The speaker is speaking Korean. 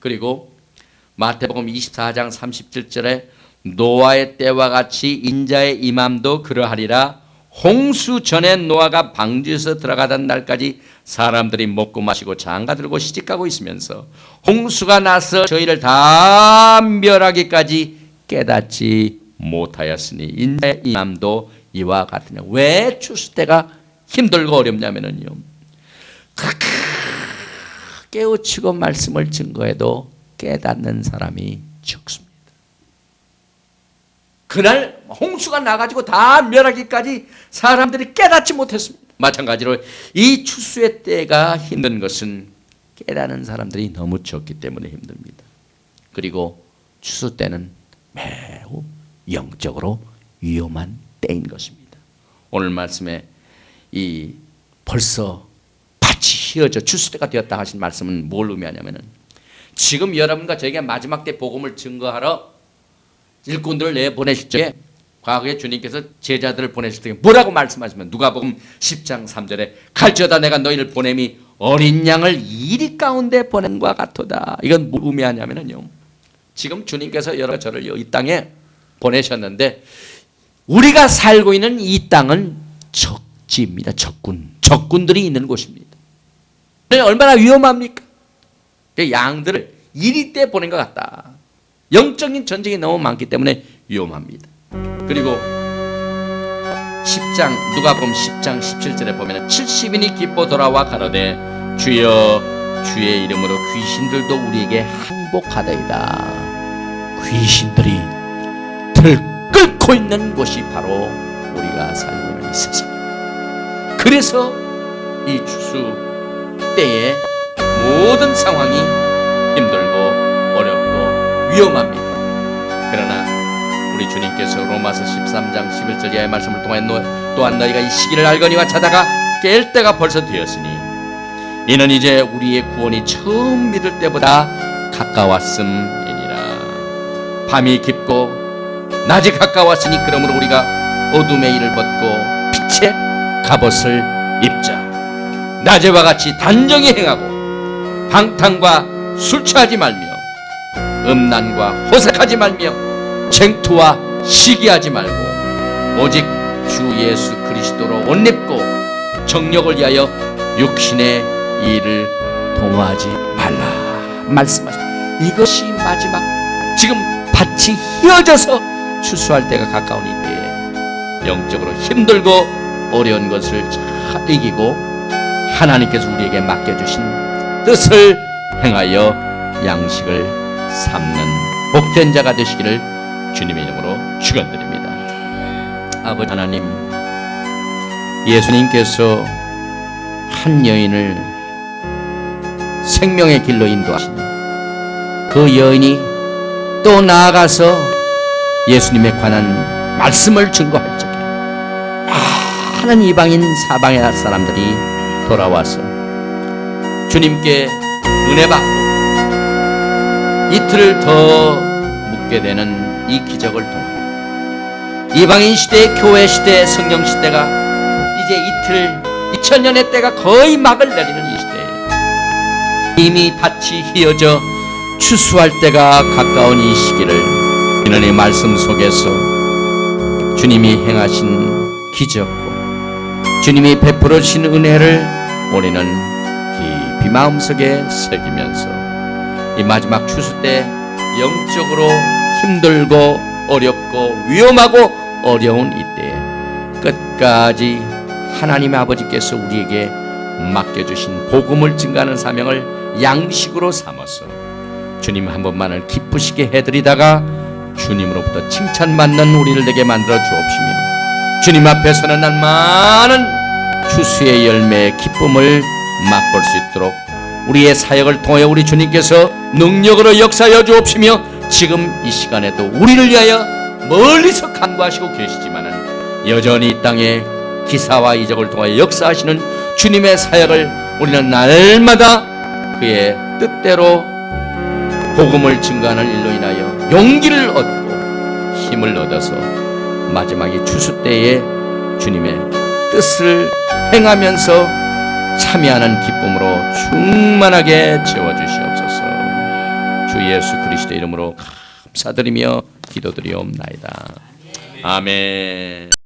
그리고 마태복음 24장 37절에 노아의 때와 같이 인자의 임함도 그러하리라. 홍수 전에 노아가 방주에서 들어가던 날까지 사람들이 먹고 마시고 장가 들고 시집가고 있으면서 홍수가 나서 저희를 다 멸하기까지 깨닫지 못하였으니 인자의 임함도 이와 같으냐 왜 추수 때가 힘들고 어렵냐면요 깨우치고 말씀을 증거해도 깨닫는 사람이 적습니다. 그날 홍수가 나가지고 다 멸하기까지 사람들이 깨닫지 못했습니다. 마찬가지로 이 추수의 때가 힘든 것은 깨닫는 사람들이 너무 적기 때문에 힘듭니다. 그리고 추수 때는 매우 영적으로 위험한 때인 것입니다. 오늘 말씀에 이 벌써 추수 때가 되었다 하신 말씀은 뭘 의미하냐면은 지금 여러분과 저에게 마지막 때 복음을 증거하러 일꾼들을 내보내실 적에 과거에 주님께서 제자들을 보내실 때 뭐라고 말씀하시면 누가복음 10장 3절에 갈지어다 내가 너희를 보냄이 어린 양을 이리 가운데 보낸과 같도다. 이건 뭘 의미하냐면요. 지금 주님께서 여러 저를 이 땅에 보내셨는데 우리가 살고 있는 이 땅은 적지입니다. 적군. 적군들이 있는 곳입니다. 얼마나 위험합니까? 그 양들을 이리 때 보낸 것 같다. 영적인 전쟁이 너무 많기 때문에 위험합니다. 그리고 10장 누가복음 10장 17절에 보면 70인이 기뻐 돌아와 가로되 주여 주의 이름으로 귀신들도 우리에게 항복하다이다. 귀신들이 들끓고 있는 곳이 바로 우리가 살고 있는 이 세상. 그래서 이 추수 때에 모든 상황이 힘들고 어렵고 위험합니다. 그러나 우리 주님께서 로마서 13장 11절 이하의 말씀을 통해 노- 또한 너희가 이 시기를 알거니와 자다가 깰 때가 벌써 되었으니 이는 이제 우리의 구원이 처음 믿을 때보다 가까웠음이니라 밤이 깊고 낮이 가까웠으니 그러므로 우리가 어둠의 일을 벗고 빛의 갑옷을 입자 낮에와 같이 단정히 행하고 방탕과 술 취하지 말며 음란과 호색하지 말며 쟁투와 시기하지 말고 오직 주 예수 그리스도로 옷 입고 정력을 위하여 육신의 일을 동하지 말라 말씀하십니다. 이것이 마지막 지금 밭이 휘어져서 추수할 때가 이때에 영적으로 힘들고 어려운 것을 잘 이기고 하나님께서 우리에게 맡겨주신 뜻을 행하여 양식을 삼는 복된 자가 되시기를 주님의 이름으로 축원드립니다. 아버지 하나님, 예수님께서 한 여인을 생명의 길로 인도하신 그 여인이 또 나아가서 예수님에 관한 말씀을 증거할 적에 많은 이방인 사방의 사람들이 돌아와서 주님께 은혜 받고 이틀을 더 묵게 되는 이 기적을 통해 이방인 시대, 교회 시대, 성령 시대가 이제 이틀, 2000년의 때가 거의 막을 내리는 이 시대에 이미 밭이 휘어져 추수할 때가 가까운 이 시기를 이는 말씀 속에서 주님이 행하신 기적과 주님이 베풀어 주신 은혜를 우리는 깊이 마음속에 새기면서 이 마지막 추수 때 영적으로 힘들고 어렵고 위험하고 어려운 이때에 끝까지 하나님의 아버지께서 우리에게 맡겨주신 복음을 증가하는 사명을 양식으로 삼아서 주님 한 번만을 기쁘시게 해드리다가 주님으로부터 칭찬받는 우리를 되게 만들어 주옵시며 주님 앞에서는 난 많은 추수의 열매의 기쁨을 맛볼 수 있도록 우리의 사역을 통해 우리 주님께서 능력으로 역사하여 주옵시며 지금 이 시간에도 우리를 위하여 멀리서 간구하시고 계시지만은 여전히 이 땅에 기사와 이적을 통하여 역사하시는 주님의 사역을 우리는 날마다 그의 뜻대로 복음을 증거하는 일로 인하여 용기를 얻고 힘을 얻어서 마지막에 추수 때에 주님의 뜻을 행하면서 참여하는 기쁨으로 충만하게 채워 주시옵소서. 주 예수 그리스도 이름으로 감사드리며 기도드리옵나이다. 아멘.